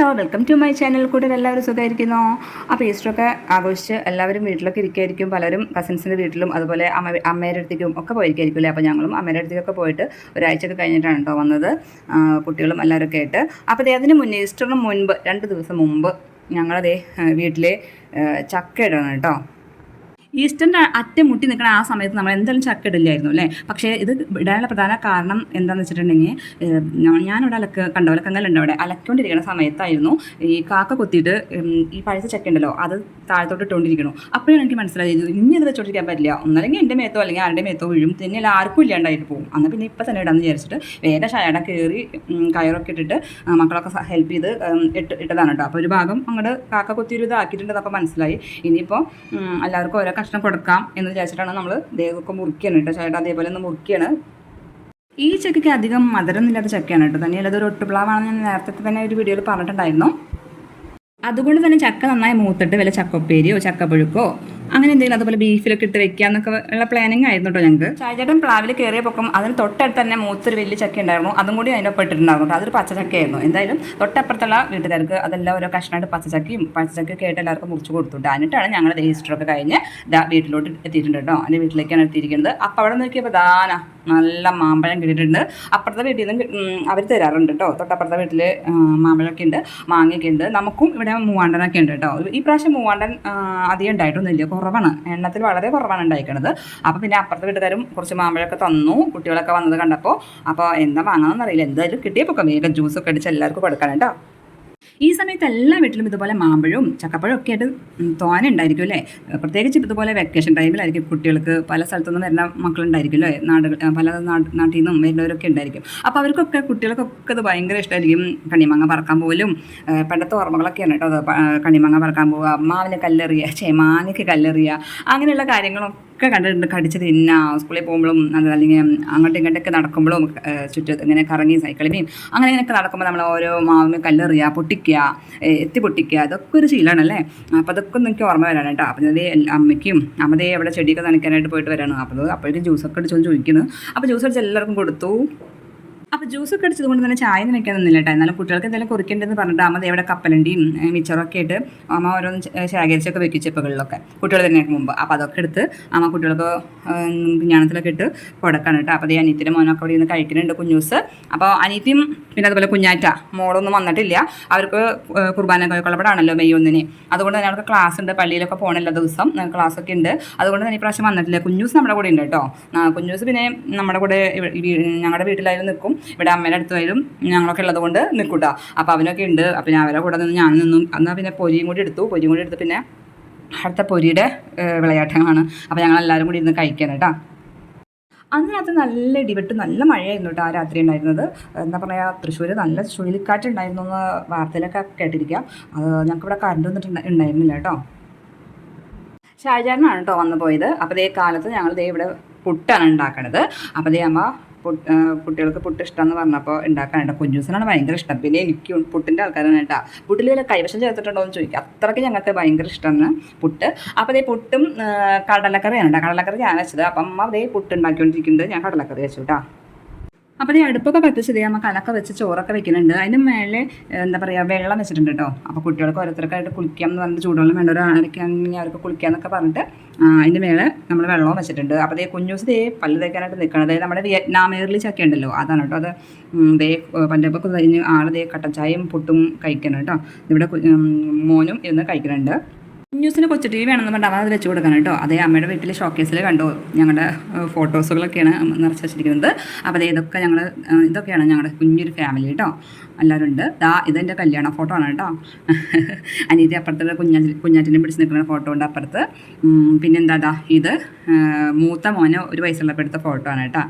Hello welcome to my channel. കൂടെ എല്ലാവരും സുഖമായിരിക്കുന്നോ? അപ്പോൾ ഈസ്റ്ററൊക്കെ ആഘോഷിച്ച് എല്ലാവരും വീട്ടിലൊക്കെ ഇരിക്കുമായിരിക്കും പലരും കസിൻസിന്റെ വീട്ടിലും അതുപോലെ അമ്മ അമ്മയുടെ അടുത്തേക്കും ഒക്കെ പോയിരിക്കുമായിരിക്കും അല്ലേ? അപ്പോൾ ഞങ്ങളും അമ്മയുടെ അടുത്തേക്കൊക്കെ പോയിട്ട് ഒരാഴ്ചയൊക്കെ കഴിഞ്ഞിട്ടാണ് കേട്ടോ വന്നത്. കുട്ടികളും കുട്ടികളും എല്ലാവരൊക്കെ ആയിട്ട്. അപ്പോൾ അതേ അതിന് മുന്നേ ഈസ്റ്ററിന് മുൻപ് രണ്ട് ദിവസം മുമ്പ് ഞങ്ങളതേ വീട്ടിലെ ചക്ക ഇടണം കേട്ടോ ഈസ്റ്ററിന്റെ അറ്റം മുട്ടി നിൽക്കുന്ന ആ സമയത്ത് നമ്മൾ എന്തായാലും ചക്ക ഇടില്ലായിരുന്നു അല്ലേ? പക്ഷേ ഇത് ഇടാനുള്ള പ്രധാന കാരണം എന്താണെന്ന് വെച്ചിട്ടുണ്ടെങ്കിൽ ഞാനിവിടെ അലക്ക് കണ്ടോലക്കങ്ങലുണ്ട് അവിടെ അലക്കൊണ്ടിരിക്കുന്ന സമയത്തായിരുന്നു ഈ കാക്ക കൊത്തിയിട്ട് ഈ പഴുത്ത ചക്ക ഉണ്ടല്ലോ അത് താഴത്തോട്ട് ഇട്ടുകൊണ്ടിരിക്കണം അപ്പോഴാണ് എനിക്ക് മനസ്സിലായത് ഇനി അത് വെച്ചോണ്ടിരിക്കാൻ പറ്റില്ല. ഒന്നല്ലെങ്കിൽ എന്റെ മേത്തോ അല്ലെങ്കിൽ ആരുടെ മേത്തോ വീഴും. തന്നെ ആർക്കും ഇല്ലാണ്ടായിട്ട് പോകും. അന്ന് പിന്നെ ഇപ്പം തന്നെ ഇടാമെന്ന് വിചാരിച്ചിട്ട് വേറെ ഷായട കയറി കയറൊക്കെ ഇട്ടിട്ട് മക്കളൊക്കെ ഹെൽപ്പ് ചെയ്ത് ഇട്ട് ഇട്ടതാണ് കേട്ടോ. അപ്പോൾ ഒരു ഭാഗം അങ്ങോട്ട് കാക്ക കൊത്തിയൊരു ഇതാക്കിയിട്ടുണ്ട് അപ്പോൾ മനസ്സിലായി. ഇനിയിപ്പോൾ എല്ലാവർക്കും ഓരോ കഷ്ണം കൊടുക്കാം എന്ന് വിചാരിച്ചിട്ടാണ് നമ്മൾ ദേഹമൊക്കെ മുറിക്കുകയാണ് കേട്ടോ. ചേട്ടാ അതേപോലെ ഒന്ന് മുറിക്കുകയാണ് ഈ ചക്കയ്ക്ക് അധികം മധുരമില്ലാത്ത ചക്കയാണ് കേട്ടോ. തന്നെയല്ല അതൊരു ഒട്ടുപ്ലാവാണെന്ന് ഞാൻ നേരത്തെ തന്നെ ഒരു വീഡിയോയിൽ പറഞ്ഞിട്ടുണ്ടായിരുന്നു. അതുകൊണ്ട് തന്നെ ചക്ക നന്നായി മൂത്തിട്ട് വല്ല ചക്കപ്പേരിയോ ചക്കപ്പുഴുക്കോ അങ്ങനെ എന്തെങ്കിലും അതുപോലെ ബീഫിലൊക്കെ ഇട്ട് വെക്കുക എന്നൊക്കെ ഉള്ള പ്ലാനിങ് ആയിരുന്നു കേട്ടോ ഞങ്ങൾക്ക് ചായചേട്ടൻ പ്ലാവിൽ കയറിയ പൊക്കം അതിന് തൊട്ടടുത്ത് തന്നെ മൂത്തൊരു വലിയ ചക്ക ഉണ്ടായിരുന്നു. അതും കൂടി അതിന്റെ ഒപ്പം ഇട്ടിട്ടുണ്ടായിരുന്നു അതൊരു പച്ചച്ചക്കയായിരുന്നു. എന്തായാലും തൊട്ടപ്പുറത്തുള്ള വീട്ടുകാർക്ക് അതെല്ലാം ഓരോ കഷ്ണമായിട്ട് പച്ചച്ചക്കയും പച്ചച്ചക്കയൊക്കെ ആയിട്ട് എല്ലാവർക്കും മുറിച്ച് കൊടുത്തു അതിനിട്ടാണ് ഞങ്ങൾ രജിസ്റ്ററൊക്കെ കഴിഞ്ഞ് ദാ വീട്ടിലോട്ട് എത്തിയിട്ടുണ്ട് കേട്ടോ എന്റെ വീട്ടിലേക്കാണ് എത്തിയിരിക്കുന്നത്. അപ്പോൾ അവിടെ നോക്കിയപ്പോൾ ദാന നല്ല മാമ്പഴം കിട്ടിയിട്ടുണ്ട്. അപ്പുറത്തെ വീട്ടിൽ നിന്ന് അവർ തരാറുണ്ട് കേട്ടോ തൊട്ടപ്പുറത്തെ വീട്ടിൽ മാമ്പഴമൊക്കെ ഉണ്ട് മാങ്ങയൊക്കെ ഉണ്ട്. നമുക്കും ഇവിടെ മൂവാണ്ടനൊക്കെ ഉണ്ട് കേട്ടോ ഈ പ്രാവശ്യം മൂവാണ്ടൻ അധികം ഉണ്ടായിട്ടൊന്നുമില്ല. കുറവാണ്. എണ്ണത്തിൽ വളരെ കുറവാണ് ഉണ്ടായിരിക്കുന്നത് അപ്പോൾ പിന്നെ അപ്പുറത്തെ വീട്ടുകാരും കുറച്ച് മാമ്പഴമൊക്കെ തന്നു. കുട്ടികളൊക്കെ വന്നത് കണ്ടപ്പോൾ അപ്പോൾ എന്താ വാങ്ങണമെന്നറിയില്ല എന്തായാലും കിട്ടിയപ്പോൾ വേഗം ജ്യൂസൊക്കെ അടിച്ച് എല്ലാവർക്കും കൊടുക്കണം കേട്ടോ. ഈ സമയത്ത് എല്ലാ വീട്ടിലും ഇതുപോലെ മാമ്പഴവും ചക്കപ്പഴവും ഒക്കെ ആയിട്ട് തോന ഉണ്ടായിരിക്കും അല്ലേ? പ്രത്യേകിച്ച് ഇതുപോലെ വെക്കേഷൻ ടൈമിലായിരിക്കും കുട്ടികൾക്ക് പല സ്ഥലത്തുനിന്ന് വരുന്ന മക്കളുണ്ടായിരിക്കും അല്ലേ? നാട് പല നാട്ടിൽ നിന്നും വരുന്നവരൊക്കെ ഉണ്ടായിരിക്കും. അപ്പോൾ അവർക്കൊക്കെ കുട്ടികൾക്കൊക്കെ ഇത് ഭയങ്കര ഇഷ്ടമായിരിക്കും കണ്ണിമാങ്ങ പറക്കാൻ പോലും. പണ്ടത്തെ ഓർമ്മകളൊക്കെയാണ് കേട്ടോ അത് കണ്ണിമാങ്ങ പറക്കാൻ പോവുക അമ്മാവിനെ കല്ലെറിയുക ചേമാനയ്ക്ക് കല്ലെറിയുക അങ്ങനെയുള്ള കാര്യങ്ങളൊക്കെ കണ്ടിട്ടുണ്ട്. കടിച്ചത് ഇന്ന സ്കൂളിൽ പോകുമ്പോഴും അല്ലെങ്കിൽ അങ്ങോട്ടും ഇങ്ങോട്ടൊക്കെ നടക്കുമ്പോഴും ഏഹ് ചുറ്റും ഇങ്ങനെ കറങ്ങി സൈക്കിളിനെയും അങ്ങനെ ഇങ്ങനെയൊക്കെ നടക്കുമ്പോൾ നമ്മൾ ഓരോ മാവിന് കല്ലെറിയുക പൊട്ടിക്കുക എത്തി പൊട്ടിക്കുക അതൊക്കെ ഒരു ശീലമാണ് അല്ലേ അപ്പോൾ അതൊക്കെ ഒന്ന് എനിക്ക് ഓർമ്മ വരാണ് കേട്ടോ. അപ്പം അതേ അമ്മയ്ക്കും അമ്മതേ അവിടെ ചെടിയൊക്കെ നനയ്ക്കാനായിട്ട് പോയിട്ട് വരാണ്. അപ്പോൾ അത് അപ്പോഴേക്കും ജ്യൂസൊക്കെ അടിച്ചോന്ന് ചോദിക്കുന്നു. അപ്പോൾ ജ്യൂസ് അടിച്ച് എല്ലാവർക്കും കൊടുത്തു. അപ്പോൾ ജ്യൂസൊക്കെ അടിച്ചത് കൊണ്ട് തന്നെ ചായ നിനക്കാൻ നിന്നില്ല കേട്ടോ എന്നാലും കുട്ടികൾക്ക് എന്തെങ്കിലും കുറിക്കേണ്ടതെന്ന് പറഞ്ഞിട്ട് അമ്മ ഇവിടെ കപ്പലണ്ടിയും മിച്ചറൊക്കെ ആയിട്ട് അമ്മ ഓരോന്ന് ശേഖരിച്ചൊക്കെ വെക്കും ചെപ്പുകളിലൊക്കെ. കുട്ടികൾ തന്നെ മുമ്പ്. അപ്പോൾ അതൊക്കെ എടുത്ത് അമ്മ കുട്ടികൾക്ക് ഞാണത്തിലൊക്കെ ഇട്ട് കൊടുക്കാണ് കേട്ടോ അപ്പോൾ അനിയത്തിന്റെ മോനൊക്കെ അവിടെ നിന്ന് കഴിക്കുന്നുണ്ട് കുഞ്ഞൂസ് അപ്പോൾ അനിയത്തിയും പിന്നെ അതുപോലെ കുഞ്ഞാറ്റ മോളൊന്നും വന്നിട്ടില്ല. അവർക്ക് കുർബാന കൊള്ളപ്പെടാണല്ലോ മെയ് ഒന്നിന്. അതുകൊണ്ട് തന്നെ അവർക്ക് ക്ലാസ് ഉണ്ട്. പള്ളിയിലൊക്കെ പോകണല്ലോ ദിവസം ക്ലാസ് ഒക്കെ ഉണ്ട്. അതുകൊണ്ട് തന്നെ ഈ പ്രാവശ്യം വന്നിട്ടില്ല. കുഞ്ഞൂസ് നമ്മുടെ കൂടെ ഉണ്ട് കേട്ടോ കുഞ്ഞൂസ് പിന്നെ നമ്മുടെ കൂടെ ഞങ്ങളുടെ വീട്ടിലായാലും നിൽക്കും ഇവിടെ അമ്മയുടെ വരും. ഞങ്ങളൊക്കെ ഉള്ളത് കൊണ്ട് നിൽക്കും കേട്ടോ അപ്പോൾ അവനൊക്കെ ഉണ്ട്. അപ്പം ഞാൻ അവരെ കൂടെ നിന്ന് ഞാൻ നിന്നും. എന്നാൽ പിന്നെ പൊരിയും കൂടി എടുത്തു. പൊരിയും കൂടി എടുത്ത് പിന്നെ അടുത്ത പൊരിയുടെ വിളയാട്ടങ്ങളാണ്. അപ്പോൾ ഞങ്ങൾ എല്ലാവരും കൂടി ഇരുന്ന് കഴിക്കാൻ കേട്ടോ അന്ന് രാത്രി നല്ല ഇടിവെട്ട് നല്ല മഴയായിരുന്നു കേട്ടോ ആ രാത്രി ഉണ്ടായിരുന്നത്. എന്താ പറയുക തൃശ്ശൂർ നല്ല ചുഴലിക്കാറ്റുണ്ടായിരുന്നു എന്ന് വാർത്തയിലൊക്കെ കേട്ടിരിക്കാം. അത് ഞങ്ങൾക്ക് ഇവിടെ കറണ്ട് വന്നിട്ട് ഉണ്ടായിരുന്നില്ല കേട്ടോ ഷാജാനാണ് കേട്ടോ വന്നു പോയത്. അപ്പോൾ ഇതേ കാലത്ത് ഞങ്ങൾ ദേ ഇവിടെ പുട്ടാണ് ഉണ്ടാക്കണത്. അപ്പോൾ ദേ അമ്മ കുട്ടികൾക്ക് പുട്ട് ഇഷ്ടമെന്ന് പറഞ്ഞപ്പോൾ ഉണ്ടാക്കാനുണ്ട് കുഞ്ഞൂസിനാണ് ഭയങ്കര ഇഷ്ടം. പിന്നെ എനിക്ക് പുട്ടിന്റെ ആൾക്കാരാണ് കേട്ടോ പുട്ടിൽ വല്ല കൈവശം ചേർത്തിട്ടുണ്ടോ എന്ന് ചോദിക്കുക അത്രയ്ക്ക് ഞങ്ങൾക്ക് ഭയങ്കര ഇഷ്ടമാണ് പുട്ട്. അപ്പോൾ അതേ പുട്ടും കടലക്കറിയാണ് കേട്ടോ കടലക്കറി ഞാൻ വെച്ചത്. അപ്പം ദേ പുട്ട് ഉണ്ടാക്കിക്കൊണ്ടിരിക്കുന്നത് ഞാൻ കടലക്കറി വെച്ചു കേട്ടോ അപ്പോൾ ഈ അടുപ്പൊക്കെ കത്തിച്ച് ദേ അമ്മ കലക്ക വെച്ച് ചോറൊക്കെ വെക്കുന്നുണ്ട്. അതിന് മേലെ എന്താ പറയുക വെള്ളം വെച്ചിട്ടുണ്ട് കേട്ടോ അപ്പോൾ കുട്ടികൾക്ക് ഓരോരുത്തർക്കായിട്ട് കുളിക്കാം എന്ന് പറഞ്ഞിട്ട് ചൂടുവെള്ളം വേണ്ട. ഒരു ഒരാളൊക്കെയാണെങ്കിൽ അവർക്ക് കുളിക്കാമെന്നൊക്കെ പറഞ്ഞിട്ട് അതിന്റെ മേലെ നമ്മൾ വെള്ളവും വെച്ചിട്ടുണ്ട്. അപ്പോൾ ദേ കുഞ്ഞൂസ് ദേ പല്ല് തേക്കാനായിട്ട് നിൽക്കണം അതായത് നമ്മുടെ വിയറ്റ്നാം എയർലി ചക്ക ഉണ്ടല്ലോ അതാണ് കേട്ടോ അത് ദേ പഞ്ചപ്പൊക്കെ കഴിഞ്ഞ് ആൾ ദേ കട്ടച്ചായയും പുട്ടും കഴിക്കണം കേട്ടോ ഇവിടെ മോനും ഇരുന്ന് കഴിക്കുന്നുണ്ട്. ന്യൂസിന് കൊച്ചു ടി വി വേണമെന്ന് പറഞ്ഞാൽ അവൻ അത് വെച്ച് കൊടുക്കണം കേട്ടോ. അതേ അമ്മയുടെ വീട്ടിൽ ഷോക്കേസിൽ കണ്ടു. ഞങ്ങളുടെ ഫോട്ടോസുകളൊക്കെയാണ് നിറച്ച് വെച്ചിരിക്കുന്നത്. അപ്പോൾ ഇതൊക്കെ ഞങ്ങൾ ഇതൊക്കെയാണ് ഞങ്ങളുടെ കുഞ്ഞൊരു ഫാമിലി കേട്ടോ എല്ലാവരും ഉണ്ട് ദാ ഇതെന്റെ കല്യാണ ഫോട്ടോ ആണ് കേട്ടോ. അനീതി അപ്പുറത്തുള്ള കുഞ്ഞാ കുഞ്ഞാറ്റിനെ പിടിച്ച് നിൽക്കുന്ന ഫോട്ടോ ഉണ്ട് അപ്പുറത്ത്. പിന്നെന്താ ദാ ഇത് മൂത്ത മോനെ ഒരു വയസ്സുള്ളപ്പോൾ എടുത്ത ഫോട്ടോ ആണ് കേട്ടോ.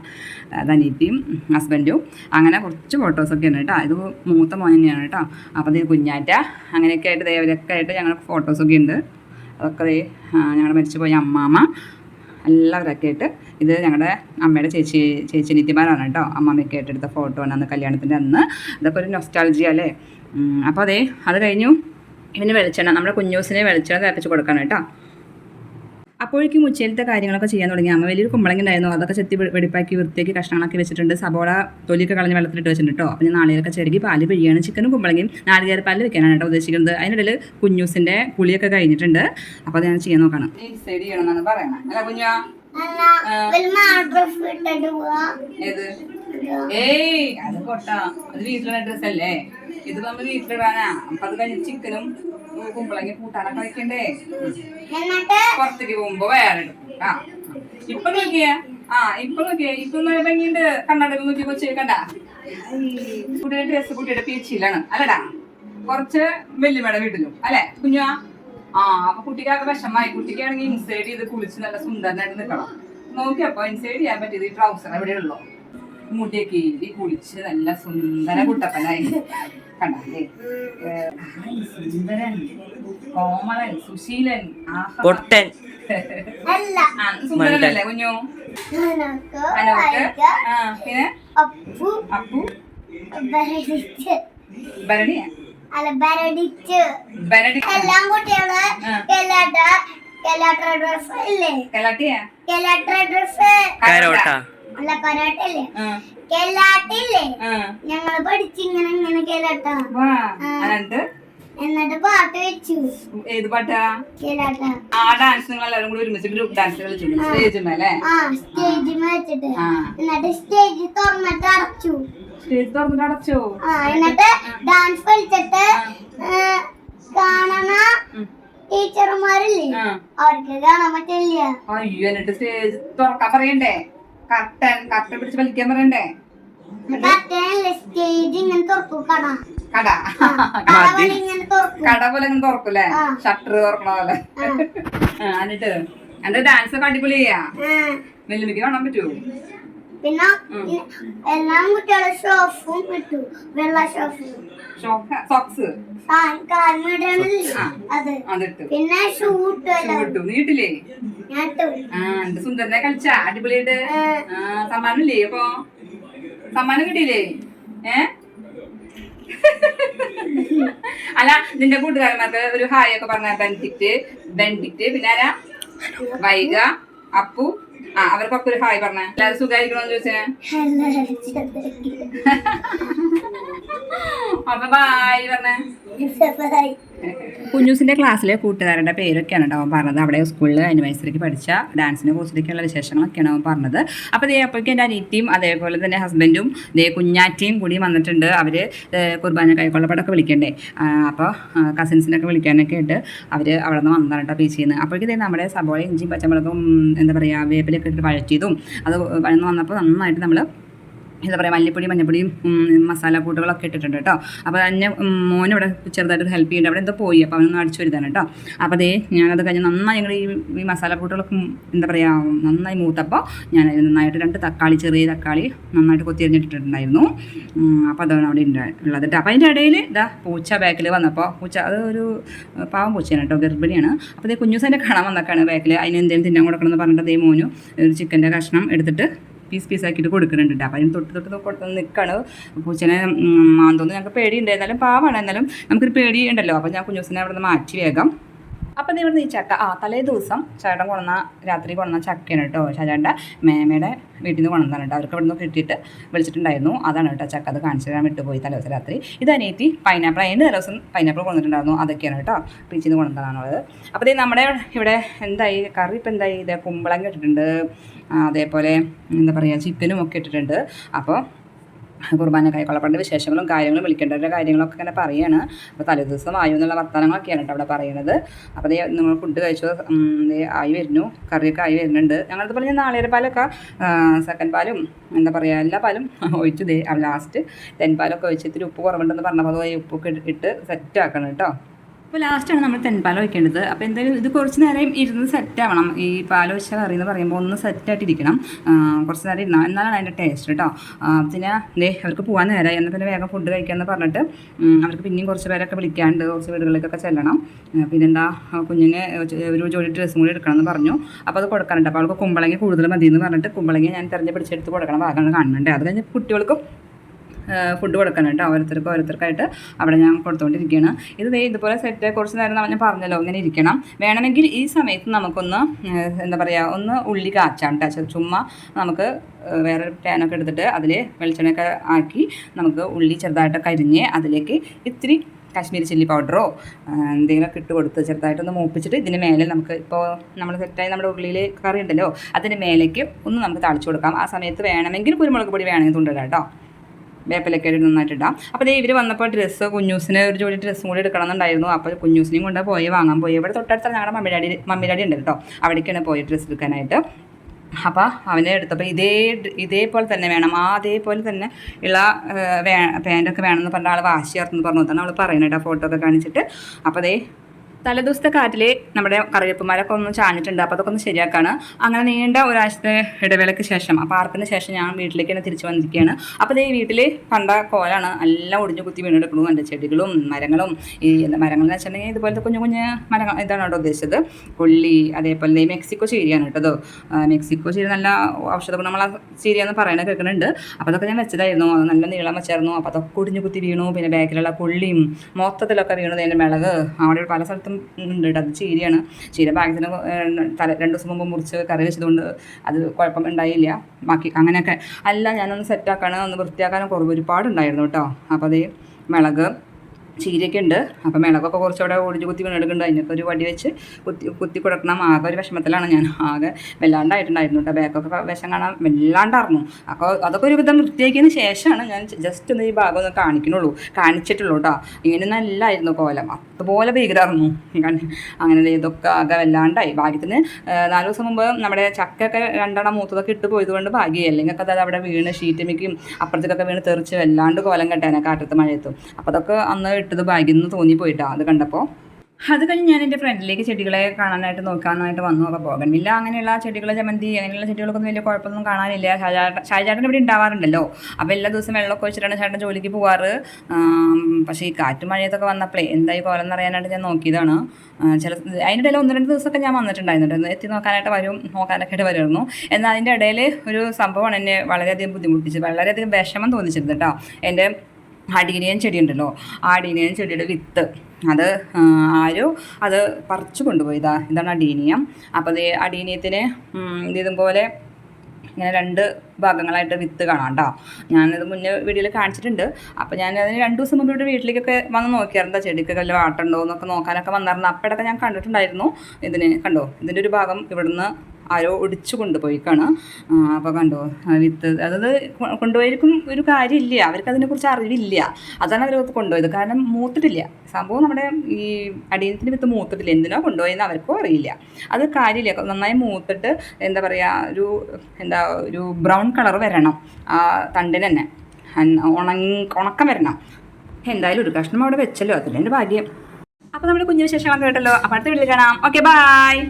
അത് അനീതിയും ഹസ്ബൻഡും അങ്ങനെ കുറച്ച് ഫോട്ടോസൊക്കെയാണ് കേട്ടോ. ഇത് മൂത്ത മോൻ തന്നെയാണ് കേട്ടോ. അപ്പോൾ ഇത് കുഞ്ഞാറ്റ അങ്ങനെയൊക്കെ ആയിട്ട് ദേ ഇവരൊക്കെ ആയിട്ട് ഞങ്ങൾ ഫോട്ടോസൊക്കെ ഉണ്ട്. അതൊക്കെ ഞങ്ങൾ മരിച്ചു പോയ അമ്മാമ്മ. എല്ലാവരൊക്കെ ആയിട്ട് ഇത് ഞങ്ങളുടെ അമ്മയുടെ ചേച്ചി ചേച്ചി നിത്യമാരാണ് കേട്ടോ. അമ്മമ്മയ്ക്ക് ആയിട്ട് ഫോട്ടോ ആണ് അന്ന് കല്യാണത്തിന്റെ അന്ന്. അതൊക്കെ ഒരു നൊസ്റ്റാൾജിയ അല്ലേ? അപ്പോൾ അതെ അത് കഴിഞ്ഞു. ഇവന് വെളിച്ചെണ്ണ നമ്മുടെ കുഞ്ഞൂസിനെ വെളിച്ചെണ്ണ തേപ്പിച്ച് കൊടുക്കണം കേട്ടോ. അപ്പോഴേക്കും ഉച്ചയിലത്തെ കാര്യങ്ങളൊക്കെ ചെയ്യാൻ തുടങ്ങി. അമ്മ വലിയൊരു കുമ്പളങ്ങ ഉണ്ടായിരുന്നു. അതൊക്കെ ചെത്തി വെടിപ്പാക്കി വൃത്തിയാക്കി കഷ്ണങ്ങളൊക്കെ വെച്ചിട്ടുണ്ട്. സബോള തൊലിയൊക്കെ കളഞ്ഞ് വെള്ളത്തിലിട്ട് വെച്ചിട്ടുണ്ട് കേട്ടോ അപ്പം ഞാൻ നാളികേരൊക്കെ ചെറുകി പാൽ പിഴിയാണ്. ചിക്കനും കുമ്പളങ്ങയും നാളികേര പാൽ വെക്കാനാണ് കേട്ടോ ഉദ്ദേശിക്കുന്നത്. അതിനിടയിൽ കുഞ്ഞൂസിന്റെ പുളിയൊക്കെ കഴിഞ്ഞിട്ടുണ്ട്. അപ്പോൾ അത് ഞാൻ ചെയ്യാൻ നോക്കണം. ചെയ്യണമെന്നാണ് പറയണം അല്ല കുഞ്ഞാ ഏത്? ഏയ് അത് കൊട്ടാ അത് വീട്ടിലുള്ള ഡ്രസ് അല്ലേ? ഇത് നമ്മൾ വീട്ടിലിടാനാ. അപ്പൊ അത് കഴിഞ്ഞ് ചിക്കനും കുമ്പളങ്ങി കൂട്ടാനൊക്കെ വെക്കണ്ടേ? പുറത്തേക്ക് പോകുമ്പോ വേറെ എടുക്കും ആ. ഇപ്പൊ നോക്കിയ? ആ ഇപ്പൊ നോക്കിയേ. ഇപ്പൊ നല്ല ഭംഗിയുണ്ട്. കണ്ണടയിൽ നോക്കി കൊച്ചു കണ്ട കുട്ടിയുടെ ഡ്രസ് കുട്ടിയുടെ പീച്ചിലാണ് അല്ലടാ കുറച്ച് വെല്ലുമേട വീട്ടിലും. അല്ലെ കുഞ്ഞു ആ അപ്പൊ കുട്ടിക്കാർക്ക് വിഷമായി കുട്ടിക്കാണെങ്കിൽ ഇൻസൈഡ് ചെയ്ത് കുളിച്ച് നല്ല സുന്ദരനായിട്ട് നിൽക്കണം നോക്കിയപ്പോ ഇൻസൈഡ് ചെയ്യാൻ പറ്റിയത് ഈ ട്രൗസർ എവിടെ ഉള്ളൂ മുടിയൊക്കെ കുളിച്ച് നല്ല സുന്ദര കുട്ടപ്പനായി. സുന്ദരൻ കോമളൻ സുശീലൻ ആഹാ. പൊട്ടൻ. സുന്ദരനല്ലേ കുഞ്ഞു? പിന്നെ? അപ്പു. അപ്പു? ഭരണിയാ അല്ല ബരടിച്ച്. എല്ലാം കുട്ടികൾ. കെലാട്ട കെലാട്ട ഡ്രസ് ഇല്ലേ? കലാട്ടിയാ? കെലാട്ട ഡ്രസ് കരോട്ട. അല്ല പരാട്ടല്ലേ കെലാട്ടില്ലേ ഞങ്ങൾ പഠിച്ചിങ്ങനെ ഇങ്ങനെ കേലാട്ട. എന്നിട്ട്? പാട്ട് വെച്ചു. ഏത് പാട്ടാ? ആ ഡാൻസ് നിങ്ങൾ എല്ലാവരും കൂടി ഒരുമിച്ച് ഗ്രൂപ്പ് ഡാൻസ് കളിച്ചു സ്റ്റേജ് അല്ലേ? ആ സ്റ്റേജിൽ വെച്ചിട്ട്. എന്നിട്ട് സ്റ്റേജ് തുറന്നിട്ട് അടച്ചു. സ്റ്റേജ് തുറന്നിട്ട് അടച്ചു? ആ എന്നിട്ട് ഡാൻസ് കളിച്ചിട്ട് കാണണ ടീച്ചർമാരില്ലേ അവർക്ക് കാണാൻ പറ്റില്ല. അയ്യോ എന്നിട്ട് സ്റ്റേജ് തുറക്കാൻ പറയണ്ടേ? കർട്ടൻ കട്ടൻ പിടിച്ച് വലിക്കാൻ പറയണ്ടേ? കട. പോലെ ഇങ്ങനെ തുറക്കൂലേ ഷട്ടർ തുറക്കണ പോലെ. എന്നിട്ട്? എന്റെ ഡാൻസ് ഒക്കെ അടിപൊളി ചെയ്യാ വെല്ലുവിളിക്ക് കാണാൻ പറ്റുമോ പിന്നെ എല്ലാം കുട്ടികളും ഷോഫും ഇട്ടു. വെള്ള ഷോഫും. സോക്സ്. പിന്നെ ഷൂ ഇട്ടു. നീട്ടില്ലേ ആ എന്റെ സുന്ദരനെ കളിച്ച. അടിപൊളിയായിട്ട് സമ്മാനം ഇല്ലേ അപ്പൊ? സമ്മാനം കിട്ടിയില്ലേ? ഏ? അല്ല നിന്റെ കൂട്ടുകാരന്മാർക്ക് ഒരു ഹായ് ഒക്കെ പറഞ്ഞ ബെൻഡിക്റ്റ് ബെൻഡിക്റ്റ് പിന്നെ ആരാ? വൈഗ അപ്പു ആ അവർക്കൊക്കെ ഒരു ഹായ് പറഞ്ഞേ. എല്ലാവരും സുഖമായിരിക്കണോന്ന് ചോദിച്ചേ? അപ്പൊ ബായ് പറഞ്ഞേ. കുഞ്ഞൂസിന്റെ ക്ലാസ്സിലെ കൂട്ടുകാരുടെ പേരൊക്കെയാണ് കേട്ടോ അവൻ പറഞ്ഞത്. അവിടെ സ്കൂളിൽ ആനിവേഴ്സറിക്ക് പഠിച്ച ഡാൻസിനെ കുറിച്ചിട്ടൊക്കെയുള്ള വിശേഷങ്ങളൊക്കെയാണ് അവൻ പറഞ്ഞത്. അപ്പോൾ ഇതേ അപ്പോഴേക്കും എന്റെ അനിയത്തിയും അതേപോലെ തന്നെ ഹസ്ബൻഡും ഇതേ കുഞ്ഞാറ്റിയും കൂടി വന്നിട്ടുണ്ട്. അവർ കുർബാന കൈക്കൊള്ളപ്പടൊക്കെ വിളിക്കണ്ടേ? അപ്പോൾ കസിൻസിനൊക്കെ വിളിക്കാനൊക്കെ ആയിട്ട് അവർ അവിടെ നിന്ന് വന്നതാണ് കേട്ടോ പീച്ചിൽ നിന്ന് അപ്പോഴേക്കും ദേ നമ്മുടെ സബോള ഇഞ്ചിയും പച്ചമുളകും എന്താ പറയുക വേപ്പിലൊക്കെ ഇട്ട് വഴറ്റിയതും അത് വഴന്ന് വന്നപ്പോൾ നന്നായിട്ട് നമ്മൾ എന്താ പറയുക മല്ലിപ്പൊടി മഞ്ഞപ്പൊടിയും മസാല കൂട്ടുകളൊക്കെ ഇട്ടിട്ടുണ്ട് കേട്ടോ. അപ്പോൾ തന്നെ മോനിവിടെ ചെറുതായിട്ട് ഹെൽപ്പ് ചെയ്യുന്നുണ്ട്. അവിടെ എന്തോ പോയി. അപ്പോൾ അവനൊന്ന് അടിച്ചു വരുതാണ് കേട്ടോ. അപ്പോൾ അതേ ഞാനത് കഴിഞ്ഞ് നന്നായി ഞങ്ങൾ ഈ ഈ മസാല കൂട്ടുകളൊക്കെ എന്താ പറയുക നന്നായി മൂത്തപ്പോൾ ഞാൻ നന്നായിട്ട് രണ്ട് തക്കാളി ചെറിയ തക്കാളി നന്നായിട്ട് കൊത്തി എറിഞ്ഞിട്ടിട്ടുണ്ടായിരുന്നു അപ്പോൾ അതാണ് അവിടെ ഉള്ളത് കേട്ടോ. അപ്പോൾ അതിന്റെ ഇടയിൽ ഇതാ പൂച്ച ബാക്കിൽ വന്നപ്പോൾ പൂച്ച അത് ഒരു പാവം പൂച്ചയാണ് കേട്ടോ ഗർഭിണിയാണ്. അപ്പോൾ അതേ കുഞ്ഞുസേന്റെ കാണാൻ വന്നൊക്കെയാണ് ബാക്കിൽ അതിന് എന്തെങ്കിലും തിന്നാൻ കൊടുക്കണം എന്ന് പറഞ്ഞിട്ട് അതേ മോനു ഒരു ചിക്കന്റെ കഷ്ണം എടുത്തിട്ട് പീസ് പീസ് ആക്കിയിട്ട് കൊടുക്കുന്നുണ്ട്. അപ്പം അതിന് തൊട്ട് തൊട്ട് കൊടുത്ത് നിൽക്കുകയാണ് പൂച്ചനെ മാന്തോന്ന് ഞങ്ങൾക്ക് പേടിയുണ്ട്. എന്നാലും പാവാണ്. എന്നാലും നമുക്കൊരു പേടി ഉണ്ടല്ലോ അപ്പം ഞാൻ കുഞ്ഞുസിനെ അവിടെ നിന്ന് മാറ്റി വേഗം അപ്പം നീ ഇവിടുന്ന് ഈ ചക്ക ആ തലേ ദിവസം ചേട്ടൻ കൊണ്ടുവന്ന രാത്രി കൊണ്ടുവന്ന ചക്കയാണ് കേട്ടോ ചേട്ടന്റെ മേമയുടെ വീട്ടിൽ നിന്ന് കൊണ്ടുവന്നാണ് കേട്ടോ. അവർക്ക് ഇവിടുന്ന് കിട്ടിയിട്ട് വിളിച്ചിട്ടുണ്ടായിരുന്നു. അതാണ് കേട്ടോ ചക്ക. അത് കാണിച്ചു തരാൻ വിട്ടുപോയി തലേ ദിവസം രാത്രി. ഇത് അനിയത്തി പൈനാപ്പിൾ അതിന്റെ തലേ ദിവസം പൈനാപ്പിൾ കൊണ്ടുവന്നിട്ടുണ്ടായിരുന്നു. അതൊക്കെയാണ് കേട്ടോ. പീച്ചിൽ നിന്ന് കൊണ്ടുവന്നതാണുള്ളത്. അപ്പോൾ ഇത് നമ്മുടെ ഇവിടെ എന്തായി? കറി ഇപ്പം എന്തായി? ഇത് കുമ്പളം കേട്ടിട്ടുണ്ട് അതേപോലെ എന്താ പറയുക ചിക്കനും ഒക്കെ ഇട്ടിട്ടുണ്ട്. അപ്പോൾ കുർബാന കൈക്കൊള്ളപ്പെടേണ്ട വിശേഷങ്ങളും കാര്യങ്ങളും വിളിക്കേണ്ടവരുടെ കാര്യങ്ങളൊക്കെ ഇങ്ങനെ പറയാണ്. അപ്പോൾ തലേദിവസം ആയു എന്നുള്ള വർത്തമാനങ്ങളൊക്കെയാണ് കേട്ടോ അവിടെ പറയുന്നത്. അപ്പോൾ ദേ നിങ്ങൾ ഫുഡ് കഴിച്ചു? ആയി വരുന്നു. കറിയൊക്കെ ആയി വരുന്നുണ്ട്. ഞങ്ങളത് പറഞ്ഞ നാളേര പാലൊക്കെ സെക്കൻഡ് പാലും എന്താ പറയുക എല്ലാ പാലും ഒഴിച്ചു ലാസ്റ്റ് തെൻ പാലൊക്കെ ഒഴിച്ച് ഇത്തിരി ഉപ്പ് കുറവുണ്ടെന്ന് പറഞ്ഞപ്പോൾ അത് ഉപ്പൊക്കെ ഇട്ട് സെറ്റ് ആക്കണം കേട്ടോ. അപ്പോൾ ലാസ്റ്റാണ് നമ്മൾ തെൻപാൽ ഒഴിക്കേണ്ടത് അപ്പോൾ എന്തായാലും ഇത് കുറച്ച് നേരം ഇരുന്ന് സെറ്റ് ആവണം. ഈ പാൽ ഒഴിച്ച കറി എന്ന് പറയുമ്പോൾ ഒന്ന് സെറ്റായിട്ടിരിക്കണം കുറച്ച് നേരം ഇരുന്നാൽ എന്നാലാണ് അതിന്റെ ടേസ്റ്റ് കേട്ടോ പിന്നെ ദേ അവർക്ക് പോകാൻ നേരമായി എന്നാൽ പിന്നെ വേഗം ഫുഡ് കഴിക്കാമെന്ന് പറഞ്ഞിട്ട് അവർക്ക് പിന്നെയും കുറച്ച് പേരൊക്കെ വിളിക്കാണ്ട് കുറച്ച് വീടുകളിലേക്കൊക്കെ ചെല്ലണം. പിന്നെ പിന്നെന്താ കുഞ്ഞിന് ഒരു ജോലി ഡ്രസ്സും കൂടി എടുക്കണം എന്ന് പറഞ്ഞു. അപ്പോൾ അത് കൊടുക്കാനുണ്ട് അപ്പോൾ അവൾക്ക് കുമ്പളങ്ങി കൂടുതൽ മതി എന്ന് പറഞ്ഞിട്ട് കുമ്പളങ്ങി ഞാൻ തിരഞ്ഞ് പിടിച്ചെടുത്ത് കൊടുക്കണം. ഭാഗമാണ് കാണുന്നുണ്ട്. അത് കഴിഞ്ഞ് കുട്ടികൾക്കും ഫുഡ് കൊടുക്കണം കേട്ടോ ഓരോരുത്തർക്ക് ഓരോരുത്തർക്കായിട്ട് അവിടെ ഞാൻ കൊടുത്തുകൊണ്ടിരിക്കുകയാണ് ഇത് ഇതുപോലെ സെറ്റ് കുറച്ച് നേരം ഞാൻ പറഞ്ഞല്ലോ ഇങ്ങനെ ഇരിക്കണം. വേണമെങ്കിൽ ഈ സമയത്ത് നമുക്കൊന്ന് എന്താ പറയുക ഒന്ന് ഉള്ളി കാച്ചാണ് കേട്ടോ ചുമ്മാ നമുക്ക് വേറെ പാനൊക്കെ എടുത്തിട്ട് അതിൽ വെളിച്ചെണ്ണയൊക്കെ ആക്കി നമുക്ക് ഉള്ളി ചെറുതായിട്ട് കരിഞ്ഞ് അതിലേക്ക് ഇത്തിരി കാശ്മീരി ചില്ലി പൗഡറോ എന്തെങ്കിലുമൊക്കെ ഇട്ട് കൊടുത്ത് ചെറുതായിട്ടൊന്ന് മൂപ്പിച്ചിട്ട് ഇതിന് മേലെ നമുക്ക് ഇപ്പോൾ നമ്മൾ സെറ്റായി നമ്മുടെ ഉള്ളിയിൽ കറി ഉണ്ടല്ലോ അതിന് മേലേക്ക് ഒന്ന് നമുക്ക് തളിച്ചു കൊടുക്കാം. ആ സമയത്ത് വേണമെങ്കിൽ കുരുമുളക് പൊടി വേണമെങ്കിൽ തുണ്ടിടാം കേട്ടോ വേപ്പിലൊക്കെ ഇട്ട് നന്നായിട്ട് ഇടാം അപ്പോൾ ദേ ഇവർ വന്നപ്പോൾ ഡ്രസ്സ് കുഞ്ഞൂസിന് ഒരു ജോഡി ഡ്രസ്സും കൂടി എടുക്കണം എന്നുണ്ടായിരുന്നു അപ്പോൾ കുഞ്ഞൂസിനെയും കൊണ്ട് പോയി വാങ്ങാൻ പോയി. ഇവിടെ തൊട്ടടുത്ത ഞങ്ങളുടെ മമ്മിഡാഡി മമ്മിഡാഡി ഉണ്ട് കേട്ടോ. അവിടേക്കാണ് പോയി ഡ്രസ്സ് എടുക്കാനായിട്ട്. അപ്പോൾ അവനെ എടുത്തപ്പോൾ ഇതേ ഇതേപോലെ തന്നെ വേണം. ആ അതേപോലെ തന്നെ ഉള്ള വേ പാന്റൊക്കെ വേണമെന്ന് പറഞ്ഞ ആൾ വാശി ചേർത്തെന്ന് പറഞ്ഞു തന്നെ അവൾ പറയുന്നുണ്ട് ആ ഫോട്ടോ ഒക്കെ കാണിച്ചിട്ട്. അപ്പോൾ അതേ തലേദിവസത്തെ കാറ്റിൽ നമ്മുടെ കറിവേപ്പുമാരൊക്കെ ഒന്ന് ചാഞ്ഞിട്ടുണ്ട്. അപ്പോൾ അതൊക്കെ ഒന്ന് ശരിയാക്കാണ്. അങ്ങനെ നീണ്ട ഒരാഴ്ചത്തെ ഇടവേളയ്ക്ക് ശേഷം അപ്പോൾ ആർപ്പിന് ശേഷം ഞാൻ വീട്ടിലേക്ക് തന്നെ തിരിച്ചു വന്നിരിക്കുകയാണ്. അപ്പോൾ ഈ വീട്ടിൽ പണ്ട കോലാണ് എല്ലാം ഒടിഞ്ഞു കുത്തി വീണെടുക്കണു. എന്റെ ചെടികളും മരങ്ങളും ഈ മരങ്ങൾ എന്ന് വെച്ചിട്ടുണ്ടെങ്കിൽ ഇതുപോലത്തെ കുഞ്ഞു കുഞ്ഞ് മരങ്ങൾ ഇതാണ് കേട്ടോ ഉദ്ദേശിച്ചത്. കൊള്ളി അതേപോലെ മെക്സിക്കോ ചീരിയാണ് കേട്ടോ മെക്സിക്കോ ചീരി നല്ല ഔഷധ ഗുണമുള്ള ചീരിയാന്ന് പറയണത് കേൾക്കുന്നുണ്ട്. അപ്പോൾ അതൊക്കെ ഞാൻ വെച്ചതായിരുന്നു. അത് നല്ല നീളം വെച്ചായിരുന്നു. അപ്പോൾ അതൊക്കെ ഒടിഞ്ഞു കുത്തി വീണു. പിന്നെ ബാക്കിലുള്ള കൊള്ളിയും മൊത്തത്തിലൊക്കെ വീണു. അതിന്റെ മിളക് അവിടെ പല സ്ഥലത്തും ഉണ്ട്. കേട്ടോ അത് ചീരയാണ്. ചീര ഭാഗ്യത്തിന് തല രണ്ട് ദിവസം മുമ്പ് മുറിച്ച് കറി വെച്ചതുകൊണ്ട് അത് കുഴപ്പം ഉണ്ടായില്ല. ബാക്കി അങ്ങനെയൊക്കെ. അല്ല ഞാനൊന്ന് സെറ്റാക്കാനും ഒന്ന് വൃത്തിയാക്കാനും കുറവ് ഒരുപാടുണ്ടായിരുന്നു കേട്ടോ. അപ്പോൾ അതേ മിളക് ചീരയൊക്കെ ഉണ്ട് അപ്പോൾ മിളകൊക്കെ കുറച്ചുകൂടെ ഒടിഞ്ഞ് കുത്തി വീണെടുക്കുന്നുണ്ട്. അതിനൊക്കെ ഒരു വടി വെച്ച് കുത്തി കുത്തി കൊടുക്കണം. ആകെ ഒരു വിഷമത്തിലാണ് ഞാൻ. ആകെ വല്ലാണ്ടായിട്ടുണ്ടായിരുന്നു കേട്ടോ. ബാക്കൊക്കെ വിഷം കാണാൻ വല്ലാണ്ടായിരുന്നു. അപ്പോൾ അതൊക്കെ ഒരു വിധം വൃത്തിയാക്കിയതിന് ശേഷമാണ് ഞാൻ ജസ്റ്റ് ഒന്ന് ഈ ഭാഗം ഒന്ന് കാണിക്കണുള്ളൂ കാണിച്ചിട്ടുള്ളൂ കേട്ടോ. ഇങ്ങനെ നല്ലായിരുന്നു കോലം. അതുപോലെ ഭീകരമായിരുന്നു അങ്ങനെ ഇതൊക്കെ ആകെ വല്ലാണ്ടായി. ഭാഗ്യത്തിന് നാല് ദിവസം മുമ്പ് നമ്മുടെ ചക്കയൊക്കെ രണ്ടെണ്ണം മൂത്തതൊക്കെ ഇട്ട് പോയത് കൊണ്ട് ഭാഗ്യമായി. അല്ലെങ്കിൽ അത് അവിടെ വീണ് ഷീറ്റ് മിക്കും അപ്പുറത്തേക്കൊക്കെ വീണ് തെറിച്ച് വല്ലാണ്ട് കോലം കെട്ടാനെ കാറ്റത്ത് മഴയത്തും. അപ്പോൾ അതൊക്കെ അന്ന് ഇട്ടത് ബാഗിൽ നിന്ന് തോന്നിപ്പോയിട്ടാ അത് കണ്ടപ്പോൾ അത് കഴിഞ്ഞ് ഞാൻ എന്റെ ഫ്രണ്ടിലേക്ക് ചെടികളെ കാണാനായിട്ട് നോക്കാനായിട്ട് വന്നു. അപ്പോൾ ബോഗൻവില്ല അങ്ങനെയുള്ള ചെടികൾ ജമന്തി അങ്ങനെയുള്ള ചെടികളൊന്നും വലിയ കുഴപ്പമൊന്നും കാണാനില്ല. ഷാജാട്ടൻ ഇവിടെ ഉണ്ടാവാറുണ്ടല്ലോ. അപ്പോൾ എല്ലാ ദിവസവും വെള്ളമൊക്കെ ഒഴിച്ചിട്ടാണ് ചേട്ടൻ ജോലിക്ക് പോവാറ്. പക്ഷേ ഈ കാറ്റും മഴയത്തൊക്കെ വന്നപ്പോഴേ എന്തായി പോലെന്ന് അറിയാനായിട്ട് ഞാൻ നോക്കിയതാണ്. ചില അതിന്റെ ഇടയിൽ ഒന്ന് രണ്ട് ദിവസമൊക്കെ ഞാൻ വന്നിട്ടുണ്ടായിരുന്നു എത്തി നോക്കാനായിട്ട് വരും നോക്കാനൊക്കെ ആയിട്ട് വരുമായിരുന്നു. എന്നാൽ അതിന്റെ ഇടയിൽ ഒരു സംഭവമാണ് എന്നെ വളരെയധികം ബുദ്ധിമുട്ടിച്ചത് വളരെയധികം വിഷമം തോന്നിച്ചിരുന്നു കേട്ടോ. എന്റെ അടീനിയൻ ചെടി ഉണ്ടല്ലോ ആ അടീനിയൻ ചെടിയുടെ വിത്ത്. അത് ആരോ അത് പറിച്ചു ഇതാ ഇതാണ് അടീനിയം. അപ്പോൾ അത് അടീനിയത്തിന് ഇതുപോലെ ഇങ്ങനെ രണ്ട് ഭാഗങ്ങളായിട്ട് വിത്ത് കാണാം കേട്ടോ ഞാനത് മുന്നേ വീഡിയോയിൽ കാണിച്ചിട്ടുണ്ട്. അപ്പോൾ ഞാൻ അതിന് രണ്ട് ദിവസം മുമ്പ് ഇവിടെ വീട്ടിലേക്കൊക്കെ വന്ന് നോക്കിയായിരുന്നു ചെടിക്ക് വല്ല വാട്ടുണ്ടോ എന്നൊക്കെ നോക്കാനൊക്കെ വന്നായിരുന്നു. അപ്പോഴൊക്കെ ഞാൻ കണ്ടിട്ടുണ്ടായിരുന്നു. ഇതിന് കണ്ടോ? ഇതിന്റെ ഒരു ഭാഗം ഇവിടുന്ന് ആരോ ഒടിച്ചു കൊണ്ടുപോയിക്കാണ്. അപ്പോൾ കണ്ടോ വിത്ത് അതായത് കൊണ്ടുപോയിരിക്കും ഒരു കാര്യമില്ല. അവർക്ക് അതിനെക്കുറിച്ച് അറിവില്ല. അതാണ് അവർ കൊണ്ടുപോയത്. കാരണം മൂത്തിട്ടില്ല. സംഭവം നമ്മുടെ ഈ അടിയനത്തിന് വിത്ത് മൂത്തിട്ടില്ല. എന്തിനോ കൊണ്ടുപോയെന്ന് അവർക്കും അറിയില്ല. അത് കാര്യമില്ല. നന്നായി മൂത്തിട്ട് എന്താ പറയുക ഒരു എന്താ ഒരു ബ്രൗൺ കളർ വരണം. ആ തണ്ടിന് തന്നെ. ഉണങ്ങ ഉണങ്ങി ഉണക്കം വരണം. എന്തായാലും ഒരു കഷ്ണം അവിടെ വെച്ചല്ലോ. അതിന്റെ ഭാഗ്യം. അപ്പോൾ നമ്മുടെ കുഞ്ഞു വിശേഷങ്ങളൊക്കെ കേട്ടല്ലോ. അപ്പോൾ അടുത്ത വീട്ടിൽ കാണാം. Okay bye